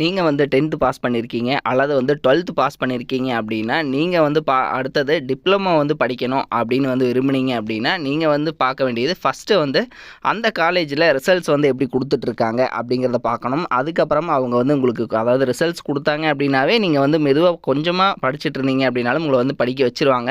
நீங்கள் வந்து tenth pass பண்ணியிருக்கீங்க அல்லது வந்து டுவெல்த்து பாஸ் பண்ணியிருக்கீங்க அப்படின்னா நீங்கள் வந்து பா அடுத்தது டிப்ளமோ வந்து படிக்கணும் அப்படின்னு வந்து விரும்புனீங்க அப்படின்னா நீங்கள் வந்து பார்க்க வேண்டியது ஃபஸ்ட்டு வந்து அந்த காலேஜில் ரிசல்ட்ஸ் வந்து எப்படி கொடுத்துட்ருக்காங்க அப்படிங்கிறத பார்க்கணும். அதுக்கப்புறம் அவங்க வந்து உங்களுக்கு அதாவது ரிசல்ட்ஸ் கொடுத்தாங்க அப்படின்னாவே நீங்கள் வந்து மெதுவாக கொஞ்சமாக படிச்சுட்டு இருந்தீங்க அப்படின்னாலும் உங்களை வந்து படிக்க வச்சுருவாங்க.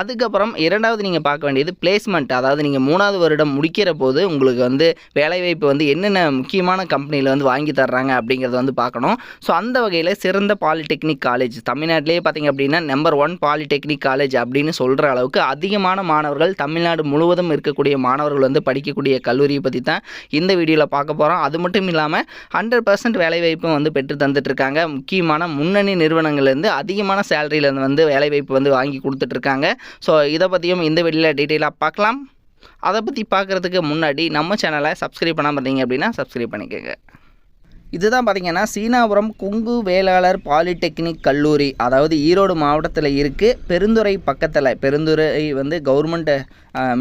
அதுக்கப்புறம் இரண்டாவது நீங்கள் பார்க்க வேண்டியது பிளேஸ்மெண்ட் அதாவது நீங்கள் மூணாவது வருடம் முடிக்கிற போது உங்களுக்கு வந்து வேலைவாய்ப்பு வந்து என்னென்ன முக்கியமான கம்பெனியில் வந்து வாங்கி தர்றாங்க அப்படிங்கிறத வந்து பார்க்கணும். ஸோ அந்த வகையில் சிறந்த பாலிடெக்னிக் காலேஜ் தமிழ்நாட்டிலே பார்த்தீங்க அப்படின்னா நம்பர் ஒன் பாலிடெக்னிக் காலேஜ் அப்படின்னு சொல்கிற அளவுக்கு அதிகமான மாணவர்கள் தமிழ்நாடு முழுவதும் இருக்கக்கூடிய மாணவர்கள் வந்து படிக்கக்கூடிய கல்லூரியை பற்றி தான் இந்த வீடியோவில் பார்க்க போகிறோம் அது மட்டும் இல்லாமல் ஹண்ட்ரட் பர்சன்ட் வேலைவாய்ப்பும் வந்து பெற்று தந்துட்டுருக்காங்க. முக்கியமான முன்னணி நிறுவனங்கள்லேருந்து அதிகமான சேலரியிலேருந்து வந்து வேலைவாய்ப்பு வந்து வாங்கி கொடுத்துட்ருக்காங்க ஸோ இதை பற்றியும் இந்த வீடியோவில் டீட்டெயிலாக பார்க்கலாம். அதை பற்றி பார்க்குறதுக்கு முன்னாடி நம்ம சேனலை சப்ஸ்கிரைப் பண்ணாமல் இருந்தீங்க அப்படின்னா சப்ஸ்கிரைப் பண்ணிக்கோங்க. இதுதான் பார்த்திங்கன்னா சீனாபுரம் குங்கு வேளாளர் பாலிடெக்னிக் கல்லூரி. அதாவது ஈரோடு மாவட்டத்தில் இருக்குது பெருந்துறை பக்கத்தில் பெருந்துறை வந்து கவர்மெண்ட்டு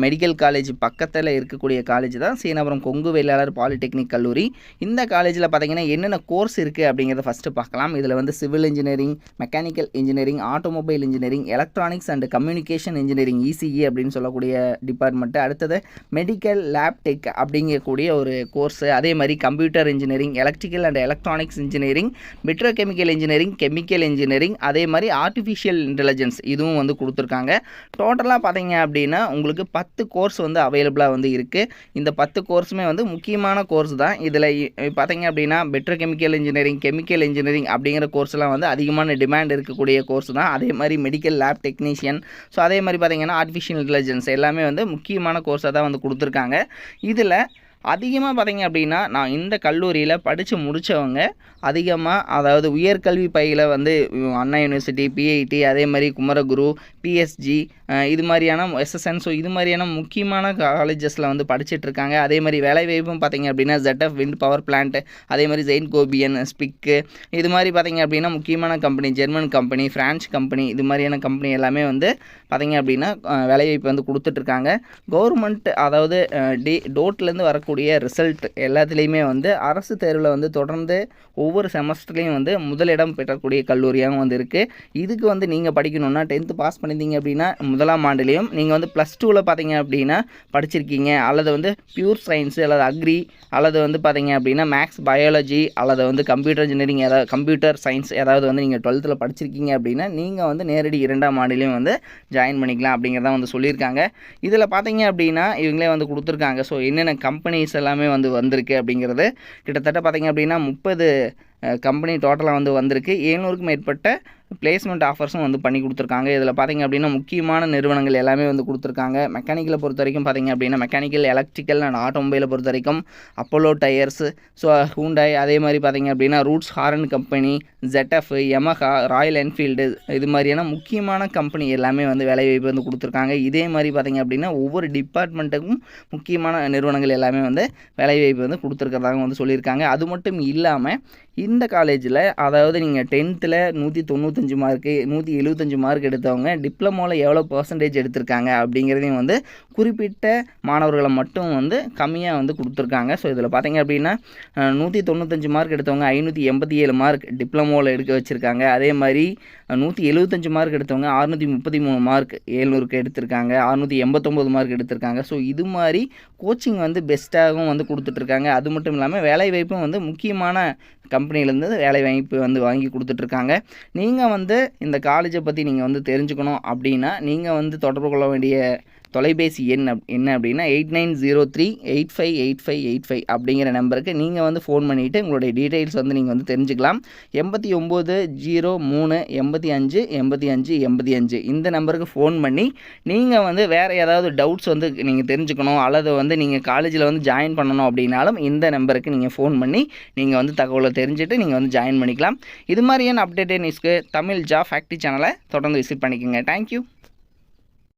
மெடிக்கல் காலேஜ் பக்கத்தில் இருக்கக்கூடிய காலேஜ் தான் சீனாபுரம் கொங்கு வேளாளர் பாலிடெக்னிக் கல்லூரி. இந்த காலேஜில் பார்த்தீங்கன்னா என்னென்ன கோர்ஸ் இருக்குது அப்படிங்கிறத ஃபஸ்ட்டு பார்க்கலாம். இதில் வந்து civil engineering mechanical engineering automobile engineering electronics and communication engineering ECE அப்படின்னு சொல்லக்கூடிய டிபார்ட்மெண்ட்டு அடுத்தது மெடிக்கல் லேப் டெக் அப்படிங்கக்கூடிய ஒரு கோர்ஸு அதே மாதிரி computer engineering electrical and electronics engineering petrochemical engineering chemical engineering அதே மாதிரி ஆர்டிஃபிஷியல் இன்டெலிஜென்ஸ் இதுவும் வந்து கொடுத்துருக்காங்க. டோட்டலாக பார்த்தீங்க அப்படின்னா உங்களுக்கு பத்து கோர்ஸ் வந்து அவைலபிளாக வந்து இருக்குது இந்த பத்து கோர்ஸுமே வந்து முக்கியமான கோர்ஸ் தான். இதில் பார்த்தீங்க அப்படின்னா பெட்ரோகெமிக்கல் இன்ஜினியரிங் கெமிக்கல் இன்ஜினியரிங் அப்படிங்கிற கோர்ஸ்லாம் வந்து அதிகமான டிமாண்ட் இருக்கக்கூடிய கோர்ஸ் தான். அதே மாதிரி மெடிக்கல் லேப் டெக்னீஷியன் ஸோ அதே மாதிரி பார்த்தீங்கன்னா ஆர்டிஃபிஷியல் இன்டெலிஜென்ஸ் எல்லாமே வந்து முக்கியமான கோர்ஸாக தான் வந்து கொடுத்துருக்காங்க. இதில் அதிகமாக பார்த்திங்க அப்படின்னா நான் இந்த கல்லூரியில் படித்து முடித்தவங்க அதிகமாக அதாவது உயர்கல்வி பயில வந்து அண்ணா யூனிவர்சிட்டி பிஐடி அதே மாதிரி குமரகுரு பிஎஸ்ஜி இது மாதிரியான எஸ்எஸ்என் ஸோ இது மாதிரியான முக்கியமான காலேஜஸில் வந்து படிச்சுட்டு இருக்காங்க. அதே மாதிரி வேலைவாய்ப்பும் பார்த்திங்க அப்படின்னா ஜெட்எஃப் விண்ட் பவர் பிளான்ட்டு அதே மாதிரி ஜெயின் கோபியன் ஸ்பிக்கு இது மாதிரி பார்த்தீங்க அப்படின்னா முக்கியமான company German company French company இது மாதிரியான கம்பெனி எல்லாமே வந்து பார்த்திங்க அப்படின்னா வேலைவாய்ப்பு வந்து கொடுத்துட்ருக்காங்க கவர்மெண்ட் அதாவது டி டோட்லேருந்து வரக்கூடிய ரிசல்ட் எல்லாத்துலேயுமே வந்து அரசு தேர்வில் வந்து தொடர்ந்து ஒவ்வொரு செமஸ்டர்லேயும் வந்து முதலிடம் பெறக்கூடிய கல்லூரியாகவும் வந்து இருக்குது இதுக்கு வந்து நீங்கள் படிக்கணும்னா டென்த்து பாஸ் பண்ணியிருந்தீங்க அப்படின்னா முதலாம் ஆண்டுலேயும் நீங்கள் வந்து ப்ளஸ் டூவில் பார்த்தீங்க அப்படின்னா படிச்சிருக்கீங்க. அல்லது வந்து பியூர் சயின்ஸு அல்லது அக்ரி அல்லது வந்து பார்த்தீங்க அப்படின்னா மேக்ஸ் பயாலஜி அல்லது வந்து கம்ப்யூட்டர் இன்ஜினியரிங் ஏதாவது கம்ப்யூட்டர் சயின்ஸ் ஏதாவது வந்து நீங்கள் டுவெல்த்தில் படிச்சிருக்கீங்க அப்படின்னா நீங்கள் வந்து நேரடி இரண்டாம் ஆண்டுலேயும் வந்து ஜாயின் பண்ணிக்கலாம் அப்படிங்கிறத வந்து சொல்லியிருக்காங்க. இதில் பார்த்தீங்க அப்படின்னா இவங்களே வந்து கொடுத்துருக்காங்க. ஸோ என்னென்ன கம்பெனி கம்பெனிஸ் எல்லாமே வந்து வந்திருக்கு அப்படிங்கிறது கிட்டத்தட்ட பார்த்தீங்க அப்படின்னா முப்பது கம்பெனி டோட்டலாக வந்து வந்திருக்கு. ஏழ்நூறுக்கும் மேற்பட்ட பிளேஸ்மெண்ட் ஆஃபர்ஸும் வந்து பண்ணி கொடுத்துருக்காங்க. இதில் பார்த்தீங்க அப்படின்னா முக்கியமான நிறுவனங்கள் எல்லாமே வந்து கொடுத்துருக்காங்க. மெக்கானிக்கலை பொறுத்த வரைக்கும் பார்த்தீங்க அப்படின்னா மெக்கானிக்கல் எலக்ட்ரிக்கல் அண்ட் ஆட்டோமொபைலை பொறுத்த வரைக்கும் அப்போலோ டயர்ஸ் ஸோ ஹூண்டாய் அதே மாதிரி பார்த்தீங்க அப்படின்னா Roots horn company ZF Yamaha Royal Enfield இது மாதிரியான முக்கியமான கம்பெனி எல்லாமே வந்து வேலைவாய்ப்பு வந்து கொடுத்துருக்காங்க. இதே மாதிரி பார்த்தீங்க அப்படின்னா ஒவ்வொரு டிபார்ட்மெண்ட்டுக்கும் முக்கியமான நிறுவனங்கள் எல்லாமே வந்து வேலைவாய்ப்பு வந்து கொடுத்துருக்கறதாக வந்து சொல்லியிருக்காங்க. அது மட்டும் இல்லாமல் இந்த காலேஜில் அதாவது நீங்கள் டென்த்தில் நூற்றி தொண்ணூத்தஞ்சு மார்க்கு நூற்றி எழுபத்தஞ்சு மார்க் எடுத்தவங்க டிப்ளமோவில் எவ்வளோ பர்சன்டேஜ் எடுத்திருக்காங்க அப்படிங்கிறதையும் வந்து குறிப்பிட்ட மாணவர்களை மட்டும் வந்து கம்மியாக வந்து கொடுத்துருக்காங்க. ஸோ இதில் பார்த்தீங்க அப்படின்னா நூற்றி தொண்ணூத்தஞ்சு மார்க் எடுத்தவங்க ஐநூற்றி எண்பத்தி ஏழு மார்க் டிப்ளமோவில் எடுக்க வச்சுருக்காங்க. அதே மாதிரி நூற்றி எழுபத்தஞ்சு மார்க் எடுத்தவங்க அறுநூற்றி முப்பத்தி மூணு மார்க் ஏழ்நூறுக்கு எடுத்திருக்காங்க. அறுநூற்றி எண்பத்தொம்போது மார்க் எடுத்திருக்காங்க. ஸோ இது மாதிரி கோச்சிங் வந்து பெஸ்ட்டாகவும் வந்து கொடுத்துட்ருக்காங்க அது மட்டும் இல்லாமல் வேலைவாய்ப்பும் வந்து முக்கியமான கம்பெனிலேருந்து வேலைவாய்ப்பு வந்து வாங்கி கொடுத்துட்ருக்காங்க. நீங்கள் வந்து இந்த காலேஜை பற்றி நீங்கள் வந்து தெரிஞ்சுக்கணும் அப்படின்னா நீங்கள் வந்து தொடர்பு கொள்ள வேண்டிய தொலைபேசி எண் அப் என்ன அப்படின்னா eight nine zero three eight five eight five eight five அப்படிங்கிற நம்பருக்கு நீங்கள் வந்து ஃபோன் பண்ணிவிட்டு உங்களுடைய டீட்டெயில்ஸ் வந்து நீங்கள் வந்து தெரிஞ்சுக்கலாம். எண்பத்தி ஒம்பது ஜீரோ மூணு எண்பத்தி அஞ்சு எண்பத்தி அஞ்சு எண்பத்தி அஞ்சு இந்த நம்பருக்கு ஃபோன் பண்ணி நீங்கள் வந்து வேறு ஏதாவது டவுட்ஸ் வந்து நீங்கள் தெரிஞ்சுக்கணும் அல்லது வந்து நீங்கள் காலேஜில் வந்து ஜாயின் பண்ணணும் அப்படின்னாலும் இந்த நம்பருக்கு நீங்கள் ஃபோன் பண்ணி நீங்கள் வந்து தகவலை தெரிஞ்சுட்டு நீங்கள் வந்து ஜாயின் பண்ணிக்கலாம். இது மாதிரியான அப்டேட்டட் நியூஸ்க்கு தமிழ் ஜா ஃபேக்ட்ரி சேனலை தொடர்ந்து விசிட் பண்ணிக்கோங்க. தேங்க்யூ